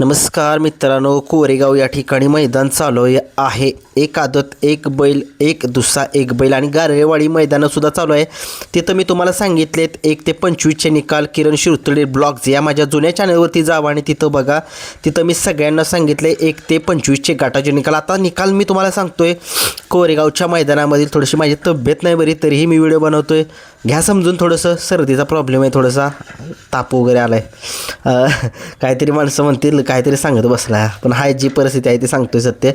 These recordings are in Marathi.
नमस्कार मित्रांनो कोरेगाव या ठिकाणी मैदान चालू आहे- आहे एक आदत एक बैल एक दुसरा एक बैल आणि गारळेवाडी मैदानंसुद्धा चालू आहे तिथं मी तुम्हाला सांगितलेत एक ते पंचवीसचे निकाल किरण शिरतळे ब्लॉग्स या माझ्या जुन्या चॅनलवरती जावा आणि तिथं बघा. तिथं मी सगळ्यांना सांगितले एक ते पंचवीसचे गाठाचे निकाल. आता निकाल मी तुम्हाला सांगतोय कोरेगावच्या मैदानामधील थोडीशी माझी तब्येत नाही बरी तरीही मी व्हिडिओ बनवतोय. घ्या समजून थोडंसं सर्दीचा प्रॉब्लेम आहे थोडासा ताप वगैरे आला आहे काहीतरी माणसं म्हणतील काहीतरी सांगत बसला. पण हाय जी परिस्थिती आहे ती सांगतोय सत्य.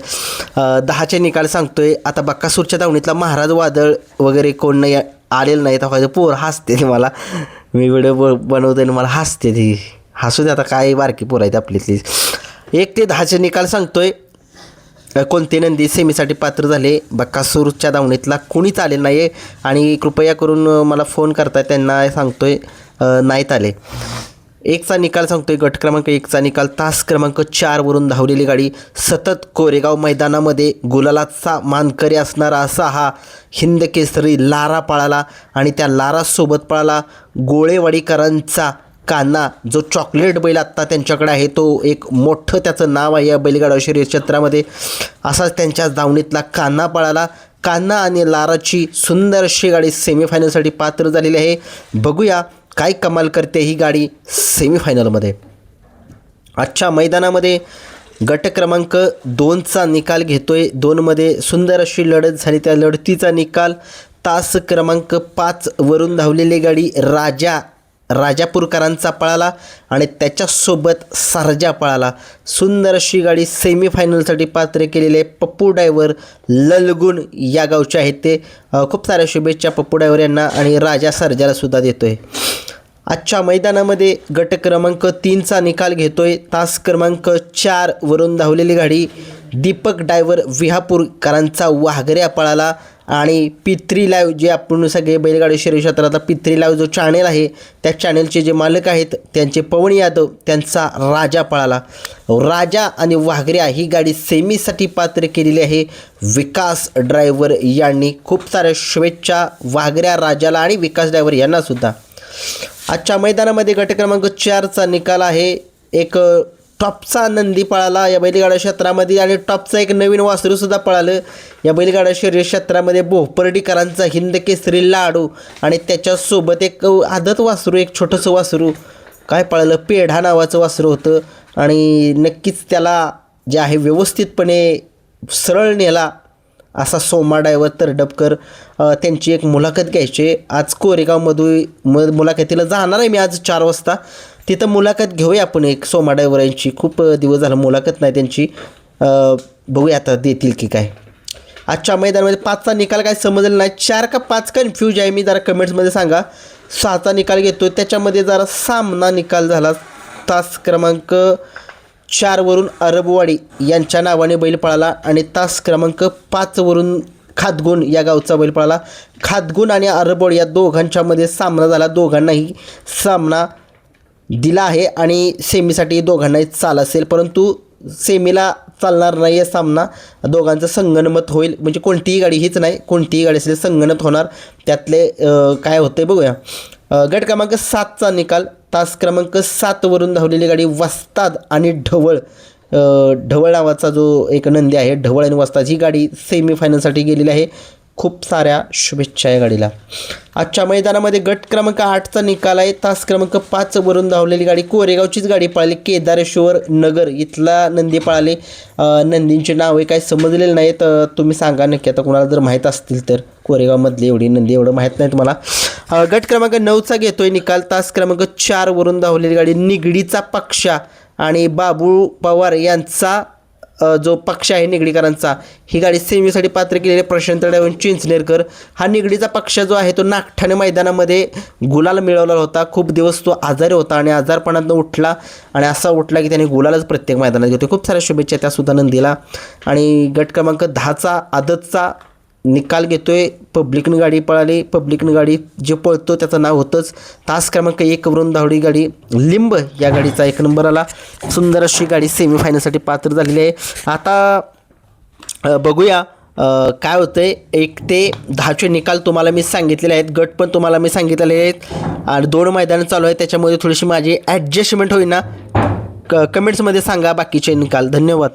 दहाचे निकाल सांगतोय. आता बक्कासूरच्या दावणीतला महाराज वादळ वगैरे कोण नाही आलेलं नाही. तर पोर हसते मला. मी व्हिडिओ ब बनवतोय आणि मला हसते ती. हसू दे आता काय बारकी पोर आहेत आपलीतली एक ते दहाचे निकाल सांगतोय. कोणते नंदी सेमीसाठी पात्र झाले. बक्कासूरच्या दावणीतला कुणीच आलेलं नाही आहे आणि कृपया करून मला फोन करताय त्यांना सांगतोय. नाहीत आले. एकचा निकाल सांगतोय गट क्रमांक एकचा निकाल. तास क्रमांक चारवरून धावलेली गाडी सतत कोरेगाव मैदानामध्ये गुलालाचा मानकरी असणारा असा हा हिंद केसरी लारा पळाला आणि त्या लारासोबत पळाला गोळेवाडीकरांचा कान्हा जो चॉकलेट बैल आत्ता त्यांच्याकडे आहे तो एक मोठं त्याचं नाव आहे या बैलगाडा शरीर क्षेत्रामध्ये. असाच त्यांच्या दावणीतला कान्हा पळाला. कान्हा आणि लाराची सुंदर अशी गाडी सेमीफायनलसाठी पात्र झालेली आहे. बघूया काय कमाल करते ही गाडी सेमीफायनलमध्ये आजच्या मैदानामध्ये गट क्रमांक दोनचा निकाल घेतोय. दोनमध्ये सुंदर अशी लढत झाली. त्या लढतीचा निकाल तास क्रमांक पाचवरून धावलेली गाडी राजा राजापूरकरांचा पळाला आणि त्याच्यासोबत सारजा पळाला. सुंदर अशी गाडी सेमीफायनलसाठी पात्र केलेले आहे पप्पू डायव्हर ललगुण या गावचे आहेत ते. खूप साऱ्या शुभेच्छा पप्पू डायव्हर यांना आणि राजा सरजाला सुद्धा देतोय. आजच्या मैदानामध्ये गट क्रमांक तीनचा निकाल घेतोय. तास क्रमांक चार वरून धावलेली गाडी दीपक डायव्हर विहापूरकरांचा वाघऱ्या पळाला. आणि पित्री लाईव्ह जे आपण सगळे बैलगाडी शरीर क्षेत्रातला पित्री लाईव्ह जो चॅनेल आहे त्या चॅनेलचे जे मालक आहेत त्यांचे पवन यादव त्यांचा राजा पळाला. राजा आणि वाघऱ्या ही गाडी सेमीसाठी पात्र केलेली आहे. विकास ड्रायव्हर यांनी खूप साऱ्या शुभेच्छा वाघऱ्या राजाला आणि विकास ड्रायव्हर यांनासुद्धा आजच्या मैदानामध्ये गट क्रमांक चारचा निकाल आहे. एक टॉपचा नंदी पळाला या बैलगाडा क्षेत्रामध्ये आणि टॉपचा एक नवीन वासरूसुद्धा पळालं. या बैलगाडा शरीर क्षेत्रामध्ये भोपर्डीकरांचा हिंद केसरी लाडू आणि त्याच्यासोबत एक आदत वासरू एक छोटंसं वासरू. काय पळालं? पेढा नावाचं वासरू होतं आणि नक्कीच त्याला जे आहे व्यवस्थितपणे सरळ नेला. असा सोमा डायवर तरडपकर त्यांची एक मुलाखत घ्यायची. आज कोरेगावमधून म मुलाखतीला जाणार आहे मी आज चार वाजता. तिथं मुलाखत घेऊया आपण एक सोमा डायवर यांची. खूप दिवस झाला मुलाखत नाही त्यांची. बघूया आता देतील की काय. आजच्या मैदानामध्ये पाचचा निकाल काय समजला नाही. चार का पाच कन्फ्यूज आहे मी जरा कमेंट्समध्ये सांगा. सहाचा निकाल घेतो त्याच्यामध्ये जरा सामना निकाल झाला. तास क्रमांक चारवरून अरबवाडी यांच्या नावाने बैल पळाला आणि तास क्रमांक पाचवरून खादगुण या गावचा बैल पळाला. खादगुण आणि अरबवाडी या दोघांच्यामध्ये सामना झाला. दोघांनाही सामना दिला आहे आणि सेमीसाठी दोघांनाही चाल असेल. परंतु सेमीला चालणार नाही आहे सामना. दोघांचं संगणमत होईल. म्हणजे कोणतीही गाडी हीच नाही. कोणतीही गाडी असेल संगणत होणार. त्यातले काय काय होते बघूया. गट क्रमांक सातचा निकाल. तास क्रमांक सातवरून धावलेली गाडी वस्ताद आणि ढवळ ढवळ नावाचा जो एक नंदी आहे ढवळ आणि वस्ताद ही गाडी सेमीफायनलसाठी गेलेली आहे. खूप साऱ्या शुभेच्छा या गाडीला. आजच्या मैदानामध्ये गट क्रमांक आठचा निकाल आहे. तास क्रमांक पाचवरून धावलेली गाडी कोरेगावचीच गाडी पळाली. केदारेश्वर नगर इथला नंदी पळाले. नंदींचे नाव नावे काय समजलेले नाहीत. तुम्ही सांगा नक्की. आता कोणाला जर माहीत असतील तर कोरेगावमधली एवढी नंदी एवढं माहीत नाही तुम्हाला. गट क्रमांक नऊचा घेतोय निकाल. तास क्रमांक चार वरून धावलेली गाडी निगडीचा पक्षा आणि बाबू पवार यांचा जो पक्ष आहे निगडीकरांचा ही गाडी सेमीसाठी पात्र केलेले प्रशांत डायवन चिंचनेरकर. हा निगडीचा पक्ष जो आहे तो नागठाणे मैदानामध्ये गुलाल मिळवला होता. खूप दिवस तो आजारी होता आणि आजारपणातनं उठला आणि असा उठला की त्याने गुलालच प्रत्येक मैदानात घेतो खूप साऱ्या शुभेच्छा त्या सुद्धा नंदीला. आणि गट क्रमांक दहाचा आदतचा निकाल घेतोय पब्लिकनं गाडी पळाली पब्लिकनं गाडी जे पळतो त्याचं नाव होतंच. तास क्रमांक एकवरून धावडी गाडी लिंब या गाडीचा एक नंबर आला. सुंदर अशी गाडी सेमीफायनलसाठी पात्र झालेली आहे. आता बघूया काय होतं आहे एक ते दहाचे निकाल तुम्हाला मी सांगितलेले आहेत. गट पण तुम्हाला मी सांगितलेले आहेत. आणि दोन मैदानं चालू आहेत. त्याच्यामध्ये थोडीशी माझी ॲडजस्टमेंट होईना. क कमेंट्समध्ये सांगा बाकीचे निकाल. धन्यवाद.